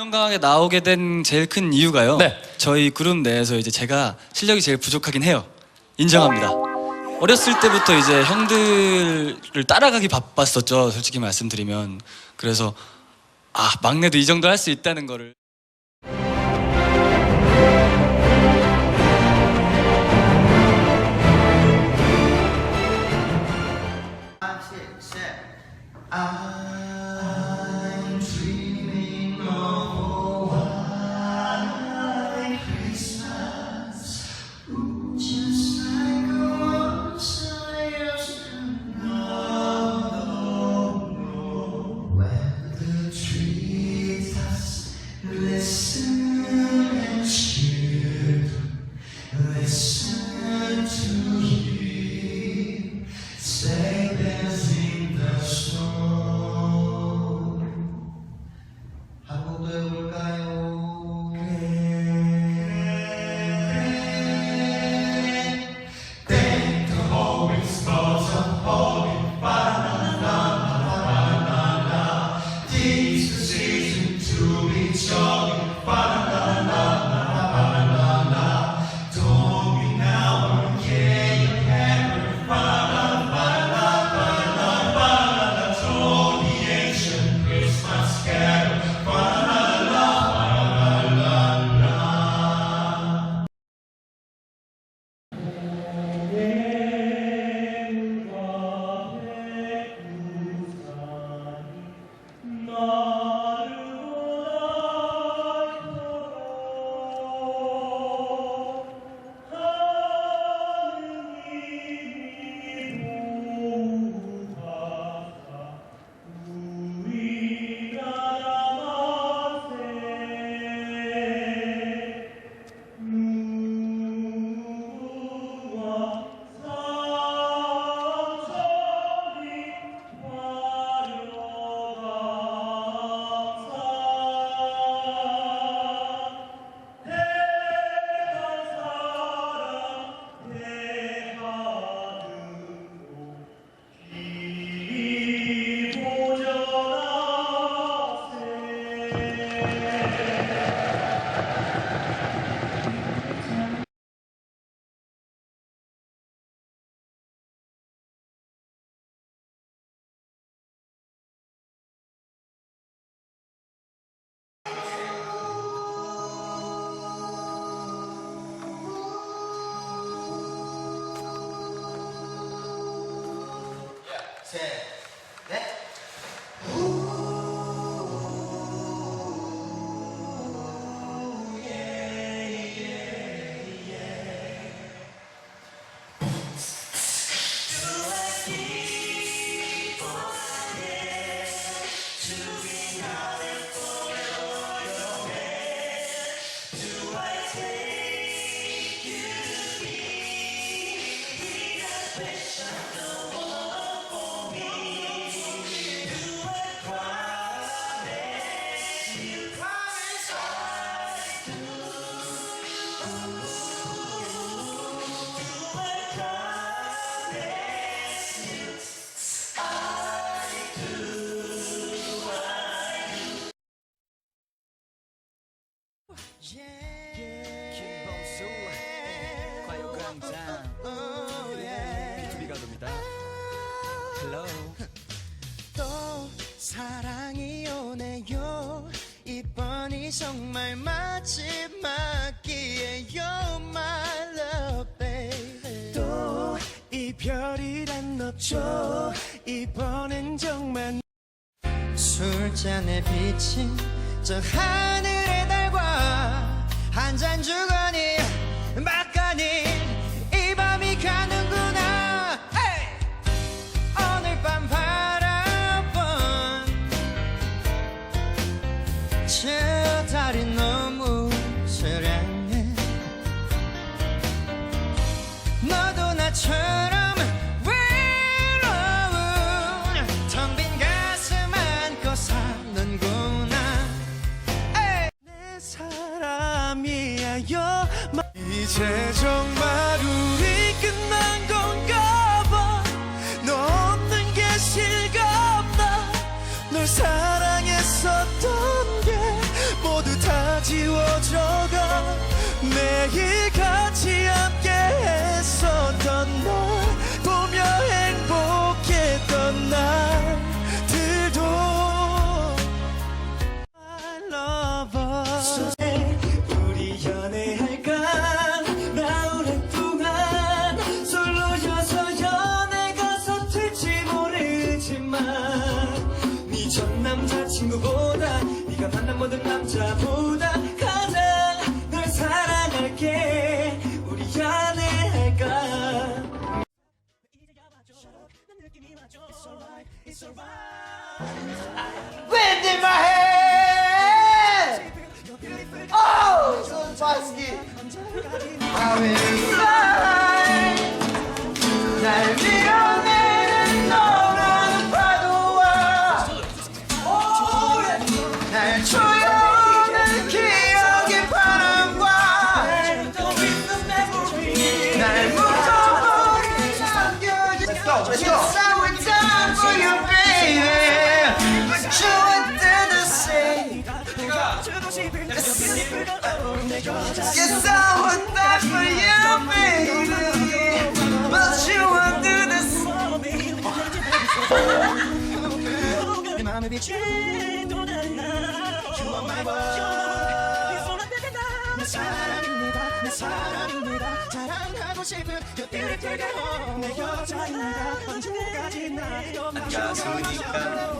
가요광장에 나오게 된 제일 큰 이유가요. 네. 저희 그룹 내에서 이제 제가 실력이 제일 부족하긴 해요. 인정합니다. 어렸을 때부터 이제 형들을 따라가기 바빴었죠. 솔직히 말씀드리면 그래서 아 막내도 이 정도 할 수 있다는 거를. I'm 셋, 넷. 김범수 과요광장 비투비가 돕니다. Hello. 또 사랑이 오네요. 이번이 정말 마지막 기회요 my love baby. 또 이별이란 없죠. 이번엔 정말 술잔에 비친 저 달과 한 잔 주거니 막가니 이 밤이 가는구나 에이! 오늘 밤 바라본 저 달이 너무 처량해 너도 나처럼 이제 정말 만난 모든 남자분. for you, baby. But you ain't there to say. Yes, I would die for you, baby. But you won't do the same. 사랑하고 싶은 그때를 뜨거워 내 여자인가 언제까지나 안녕하십니까